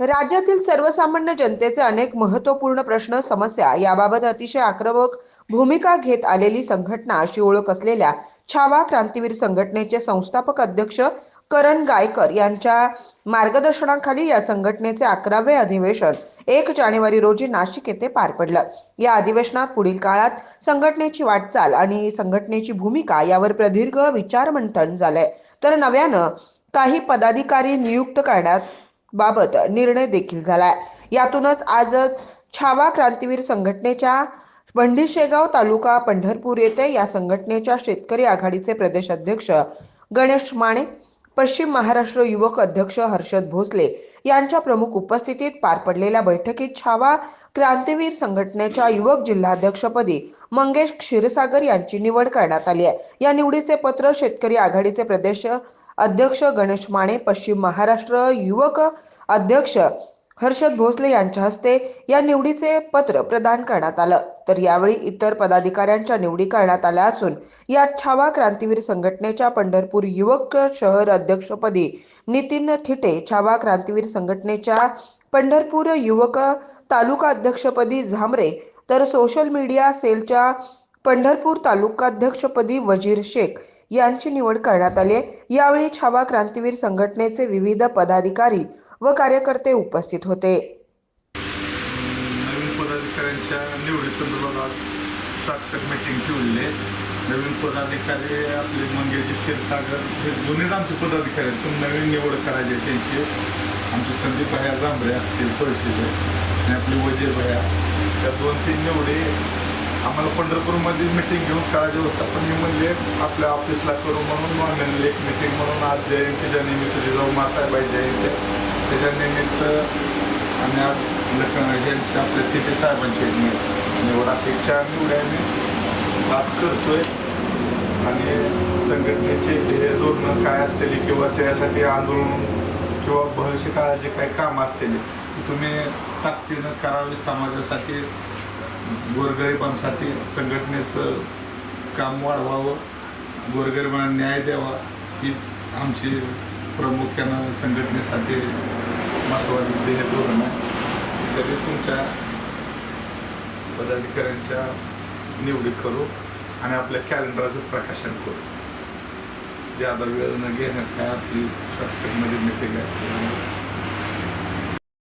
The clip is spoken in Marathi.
राज्यातील सर्वसामान्य जनतेचे अनेक महत्त्वपूर्ण प्रश्न समस्या याबाबत अतिशय आक्रमक भूमिका घेत आलेली संघटना अशी ओळख असलेल्या छावा क्रांतीवीर संघटनेचे संस्थापक अध्यक्ष करण गायकर यांच्या मार्गदर्शनाखाली या संघटनेचे अकरावे अधिवेशन एक जानेवारी रोजी नाशिक येथे पार पडलं. या अधिवेशनात पुढील काळात संघटनेची वाटचाल आणि संघटनेची भूमिका यावर प्रदीर्घ विचारमंथन झालंय. तर नव्यानं काही पदाधिकारी नियुक्त करण्यात बाबत निर्णय देखील झालाय. यातूनच आज छावा क्रांतीवीर संघटनेच्या बंडी शेगाव तालुका पंढरपूर येथे या संघटनेच्या शेतकरी आघाडीचे प्रदेश अध्यक्ष गणेश माने पश्चिम महाराष्ट्र युवक अध्यक्ष हर्षद भोसले यांच्या प्रमुख उपस्थितीत पार पडलेल्या बैठकीत छावा क्रांतीवीर संघटनेच्या युवक जिल्हाध्यक्षपदी मंगेश क्षीरसागर यांची निवड करण्यात आली आहे. या निवडीचे पत्र शेतकरी आघाडीचे प्रदेश अध्यक्ष गणेश माने पश्चिम महाराष्ट्र युवक अध्यक्ष हर्षद भोसले यांच्या हस्ते या निवडीचे पत्र प्रदान करण्यात आलं. तर यावेळी इतर पदाधिकाऱ्यांच्या निवडी करण्यात आल्या असून यात छावा क्रांतीवीर संघटनेच्या पंढरपूर युवक शहर अध्यक्षपदी नितीन थिटे छावा क्रांतीवीर संघटनेच्या पंढरपूर युवक तालुका अध्यक्षपदी झांबरे तर सोशल मीडिया सेलच्या पंढरपूर तालुकाध्यक्षपदी वजीर शेख यांची निवड करण्यात आली आहे. यावेळी छावा क्रांतीवीर संघटनेचे विविध पदाधिकारी व कार्यकर्ते उपस्थित होते. नवीन पदाधिकाऱ्यांच्या निवडीसंदर्भात शॉर्टकट मीटिंग ठेवलेली नवीन पदाधिकारी आपले मंगेशजी क्षीरसागर हे जुनेच आमचे पदाधिकारी आहेत पण नवीन निवड करायची त्यांची. आमचे संदीप भया जांभरे असतील पळशीचे आणि आपले वजीर भया त्या दोन तीन निवडी आम्हाला पंढरपूरमध्ये मिटिंग घेऊन करायचे होतं. पण मी म्हणले आपल्या ऑफिसला करू म्हणून ऑनलाईन एक मिटिंग म्हणून आज जयंतीच्या निमित्त जिजाऊ मासाहेब जयंती. त्याच्या निमित्त आणि आज यांची आपल्या तिथे साहेबांची निवड अशी इच्छा निवडी आम्ही. आज करतोय. आणि संघटनेचे ध्येय धोरणं काय असतील किंवा त्यासाठी आंदोलन किंवा भविष्यकाळात जे काही काम असतील तुम्ही ताकदीनं करावी समाजासाठी गोरगरिबांसाठी संघटनेचं काम वाढवावं गोरगरिबांना न्याय द्यावा हीच आमची प्रामुख्यानं संघटनेसाठी महत्त्वाची ध्येय धोरण आहे. तरी तुमच्या पदाधिकाऱ्यांच्या निवडी करू आणि आपल्या कॅलेंडरचं प्रकाशन करू. ज्यादा वेळ न घेण्यात काय आपली शॉर्टकटमध्ये मिटिंग आहे